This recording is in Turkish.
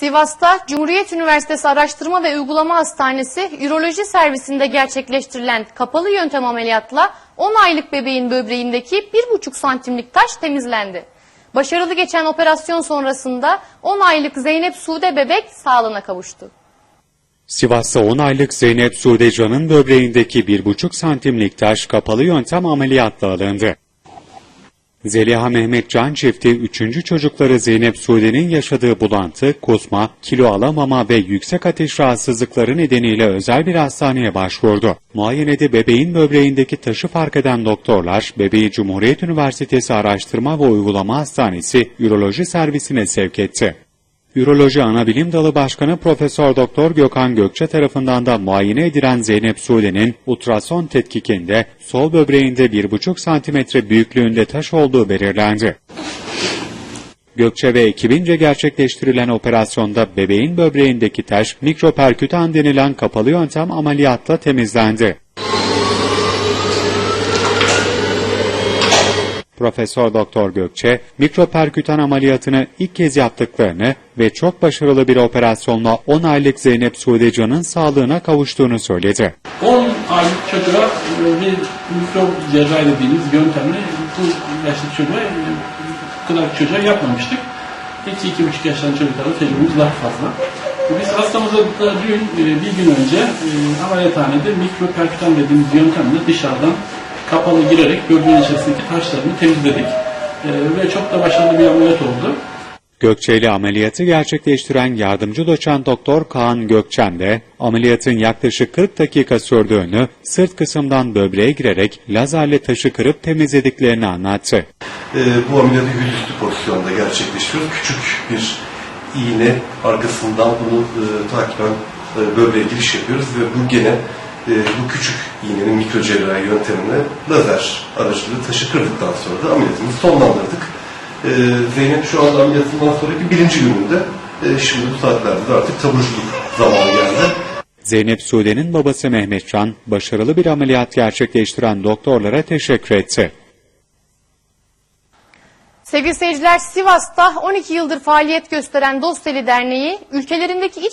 Sivas'ta Cumhuriyet Üniversitesi Araştırma ve Uygulama Hastanesi Üroloji Servisinde gerçekleştirilen kapalı yöntem ameliyatla 10 aylık bebeğin böbreğindeki 1,5 santimlik taş temizlendi. Başarılı geçen operasyon sonrasında 10 aylık Zeynep Sude bebek sağlığına kavuştu. Sivas'ta 10 aylık Zeynep Sudecan'ın böbreğindeki 1,5 santimlik taş kapalı yöntem ameliyatla alındı. Zeliha Mehmet Can çifti 3. çocukları Zeynep Sude'nin yaşadığı bulantı, kusma, kilo alamama ve yüksek ateş rahatsızlıkları nedeniyle özel bir hastaneye başvurdu. Muayenede bebeğin böbreğindeki taşı fark eden doktorlar, bebeği Cumhuriyet Üniversitesi Araştırma ve Uygulama Hastanesi Üroloji Servisine sevk etti. Üroloji Anabilim Dalı Başkanı Profesör Doktor Gökhan Gökçe tarafından da muayene edilen Zeynep Sude'nin ultrason tetkikinde sol böbreğinde 1,5 santimetre büyüklüğünde taş olduğu belirlendi. Gökçe ve ekibince gerçekleştirilen operasyonda bebeğin böbreğindeki taş mikroperkütan denilen kapalı yöntem ameliyatla temizlendi. Profesör Doktor Gökçe, mikroperkütan ameliyatını ilk kez yaptıklarını ve çok başarılı bir operasyonla 10 aylık Zeynep Sudecan'ın sağlığına kavuştuğunu söyledi. 10 aylık çocuğa e, bir mikro cerrahi dediğimiz yöntemle bu yaşlı çocuğa, e, kadar çocuğa yapmamıştık. 2-2,5 yaşların çocuklarda tecrübemiz daha fazla. Biz hastamıza dün e, bir gün önce ameliyathanede mikroperkütan dediğimiz yöntemle dışarıdan kapalı girerek böbreğin içerisindeki taşlarını temizledik. E, Ve çok da başarılı bir ameliyat oldu. Gökçe ile ameliyatı gerçekleştiren yardımcı doçent doktor Kaan Gökçen de ameliyatın yaklaşık 40 dakika sürdüğünü, sırt kısımdan böbreğe girerek lazerle taşı kırıp temizlediklerini anlattı. Ee, bu ameliyatı yüzüstü pozisyonda gerçekleştiriyoruz. Küçük bir iğne arkasından bunu e, takiben e, böbreğe giriş yapıyoruz ve bu gene e, bu küçük iğnenin mikrocerrahi yöntemine lazer aracılığıyla taşı kırdıktan sonra da ameliyatımızı sonlandırdık. E, Zeynep şu anda ameliyatından sonraki birinci gününde e, şimdi bu saatlerde de artık taburculuk zamanı geldi. Zeynep Sude'nin babası Mehmetcan, başarılı bir ameliyat gerçekleştiren doktorlara teşekkür etti. Sevgili seyirciler Sivas'ta 12 yıldır faaliyet gösteren Dosteli Derneği ülkelerindeki iç